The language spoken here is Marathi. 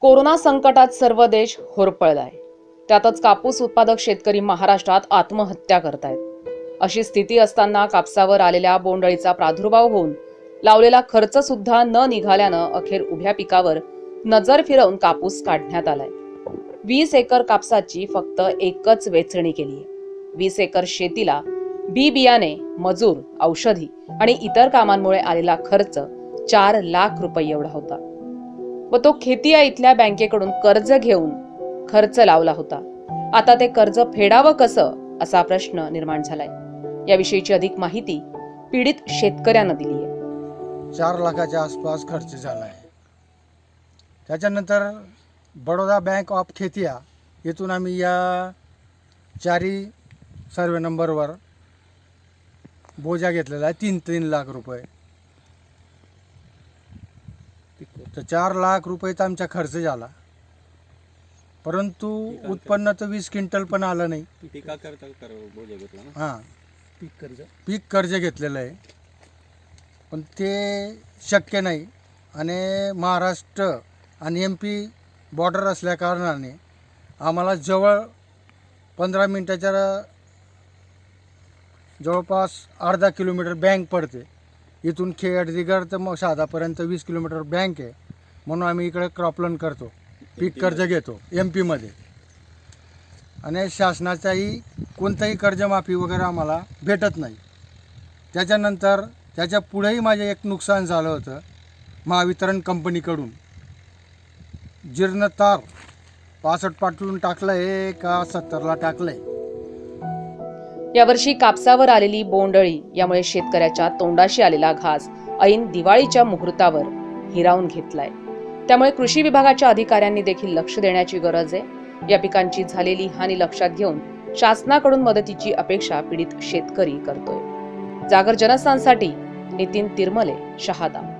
कोरोना संकटात सर्व देश होरपळलाय. त्यातच कापूस उत्पादक शेतकरी महाराष्ट्रात आत्महत्या करतायत. अशी स्थिती असताना कापसावर आलेल्या बोंडळीचा प्रादुर्भाव होऊन लावलेला खर्च सुद्धा न निघाल्यानं अखेर उभ्या पिकावर नजर फिरवून कापूस काढण्यात आलाय. वीस एकर कापसाची फक्त एकच वेचणी केली आहे. वीस एकर शेतीला बी बियाणे मजूर औषधी आणि इतर कामांमुळे आलेला खर्च चार लाख रुपये एवढा होता. व तो खेतिया इथल्या बँकेकडून कर्ज घेऊन खर्च लावला होता. आता ते कर्ज फेडावं कसं? असा प्रश्न निर्माण झालाय. याविषयीची अधिक माहिती पीडित शेतकऱ्यानं दिली आहे. चार लाखाच्या आसपास खर्च झाला आहे त्याच्यानंतर बडोदा बँक ऑफ खेतिया येथून आम्ही या चारी सर्वे नंबरवर बोजा घेतलेला आहे. तीन तीन लाख रुपये. तर चार लाख रुपयेचा आमचा खर्च झाला. परंतु उत्पन्न तर वीस क्विंटल पण आलं नाही. टीका करता कर बोजा घेतला ना? हां. पीक कर्ज? पीक कर्ज घेतलेलं आहे. पण ते शक्य नाही. आणि महाराष्ट्र आणि एम पी बॉर्डर असल्या कारणाने आम्हाला जवळ पंधरा मिनटाच्या जवळपास अर्धा किलोमीटर बँक पडते. इथून खेड दिगर तर मग साधापर्यंत वीस किलोमीटर बँक आहे. म्हणून आम्ही इकडे क्रॉपलन करतो. पीक कर्ज घेतो एम पीमध्ये आणि शासनाचाही कोणताही कर्जमाफी वगैरे आम्हाला भेटत नाही. त्याच्यानंतर त्याच्या पुढेही माझे एक नुकसान झालं होतं महावितरण कंपनीकडून. जीर्ण तार पासष्ट पाठवून टाकलं आहे का सत्तरला टाकलं आहे यावर्षी कापसावर आलेली बोंडअळी यामुळे शेतकऱ्याच्या तोंडाशी आलेला घास ऐन दिवाळीच्या मुहूर्तावर हिरावून घेतलाय. त्यामुळे कृषी विभागाच्या अधिकाऱ्यांनी देखील लक्ष देण्याची गरज आहे. या पिकांची झालेली हानी लक्षात घेऊन शासनाकडून मदतीची अपेक्षा पीडित शेतकरी करतोय. जागर जनस्थानसाठी नितीन तिरमले शहादा.